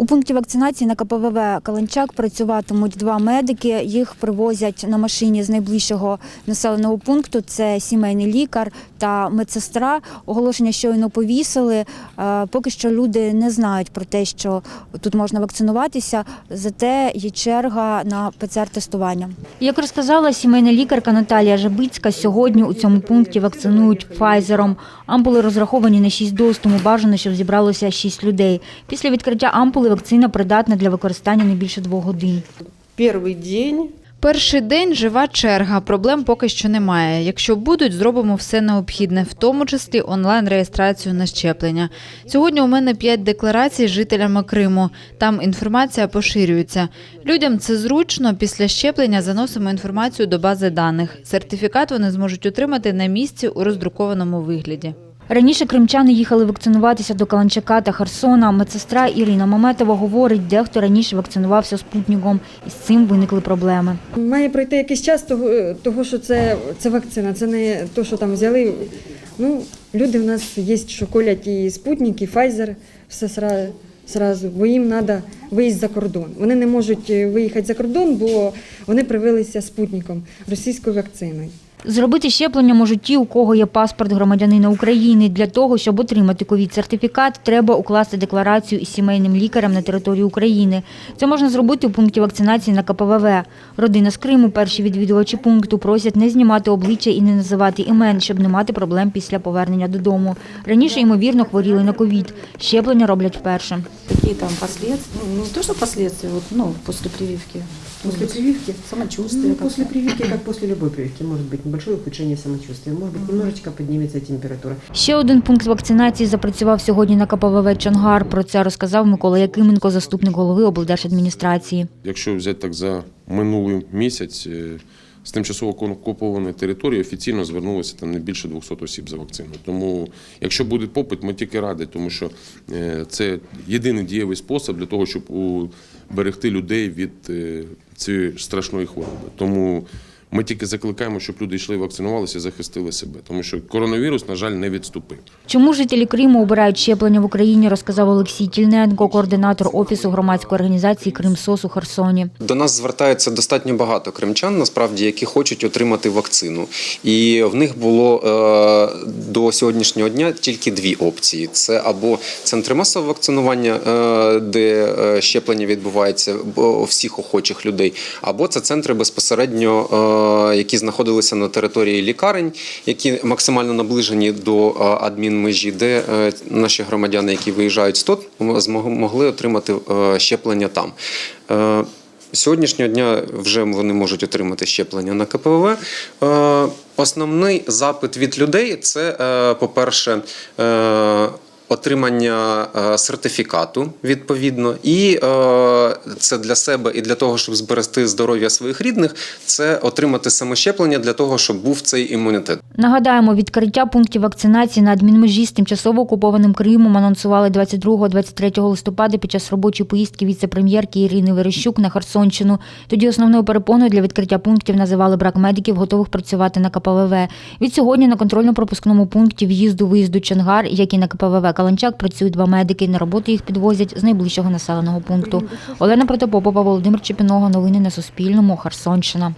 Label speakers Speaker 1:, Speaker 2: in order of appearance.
Speaker 1: У пункті вакцинації на КПВВ Каланчак працюватимуть два медики. Їх привозять на машині з найближчого населеного пункту. Це сімейний лікар та медсестра. Оголошення щойно повісили. Е, Поки що люди не знають про те, що тут можна вакцинуватися. Зате є черга на ПЦР-тестування. Як розказала сімейна лікарка Наталія Жабицька, сьогодні у цьому пункті вакцинують Пфайзером. Ампули розраховані на 6 доз, тому бажано, щоб зібралося 6 людей. Після відкриття ампули вакцина придатна для використання не більше двох годин.
Speaker 2: Первый день
Speaker 3: Перший день жива черга. Проблем поки що немає. Якщо будуть, зробимо все необхідне, в тому числі онлайн-реєстрацію на щеплення. Сьогодні у мене п'ять декларацій з жителями Криму. Там інформація поширюється. Людям це зручно. Після щеплення заносимо інформацію до бази даних. Сертифікат вони зможуть отримати на місці у роздрукованому вигляді.
Speaker 1: Раніше кримчани їхали вакцинуватися до Каланчака та Херсона. Медсестра Ірина Маметова говорить, дехто раніше вакцинувався спутником, і з цим виникли проблеми.
Speaker 2: має пройти якийсь час того, що це, це вакцина, це не то, що там взяли. Ну, люди в нас є, що колять і спутник, і Pfizer, все сра- сразу, бо їм треба виїзд за кордон. Вони не можуть е, виїхати за кордон, бо вони привилися спутником, російською вакциною.
Speaker 1: Зробити щеплення можуть ті, у кого є паспорт громадянина України. Для того, щоб отримати ковід-сертифікат, треба укласти декларацію із сімейним лікарем на території України. Це можна зробити у пункті вакцинації на КПВВ. Родина з Криму, перші відвідувачі пункту, просять не знімати обличчя і не називати імен, щоб не мати проблем після повернення додому. Раніше, ймовірно, хворіли на ковід. Щеплення роблять вперше.
Speaker 4: Какие там последствия? Ну, не то, последствия, вот, ну, после прививки.
Speaker 5: После прививки?
Speaker 4: Самочувствие.
Speaker 5: Ну, после прививки, как после любой прививки, может быть небольшое ухудшение самочувствия, может быть немножечко підніметься температура.
Speaker 1: Ще один пункт вакцинації запрацював сьогодні на КПВВ Чонгар. Про це розказав Микола Якименко, заступник голови облдержадміністрації.
Speaker 6: Якщо взяти так за минулий місяць, е, з тимчасово окупованої території офіційно звернулося там не більше 200 осіб за вакцину. Тому, якщо буде попит, ми тільки раді, тому що е, це єдиний дієвий спосіб для того, щоб уберегти людей від е, цієї страшної хвороби. Тому ми тільки закликаємо, щоб люди йшли вакцинувалися, захистили себе, тому що коронавірус, на жаль, не відступив.
Speaker 1: Чому жителі Криму обирають щеплення в Україні, розказав Олексій Тільненко, координатор офісу громадської організації Кримсос у Херсоні.
Speaker 7: До нас звертається достатньо багато кримчан, насправді, які хочуть отримати вакцину. І в них було е, до сьогоднішнього дня тільки дві опції: це або центри масового вакцинування, е, де е, щеплення відбувається бо- всіх охочих людей, або це центри безпосередньо, е, які знаходилися на території лікарень, які максимально наближені до е, адмінмежі, де е, наші громадяни, які виїжджають з ТОТ, могли отримати е, щеплення там. Е, Сьогоднішнього дня вже вони можуть отримати щеплення на КПВ. Е, Основний запит від людей це, е, по-перше, е, отримання е, сертифікату відповідно, і е, це для себе і для того, щоб зберегти здоров'я своїх рідних, це отримати самощеплення для того, щоб був цей імунітет.
Speaker 1: Нагадаємо, відкриття пунктів вакцинації на адмінмежі з тимчасово окупованим Кримом анонсували 22-23 листопада під час робочої поїздки віце-прем'єрки Ірини Верещук на Херсонщину. Тоді основною перепоною для відкриття пунктів називали брак медиків, готових працювати на КПВВ. Від сьогодні на контрольно-пропускному пункті в'їзду-виїзду Чонгар, як і на КПВВ Каланчак, працюють два медики. На роботу їх підвозять з найближчого населеного пункту. Олена Протопопова, Володимир Чепіного. Новини на Суспільному. Херсонщина.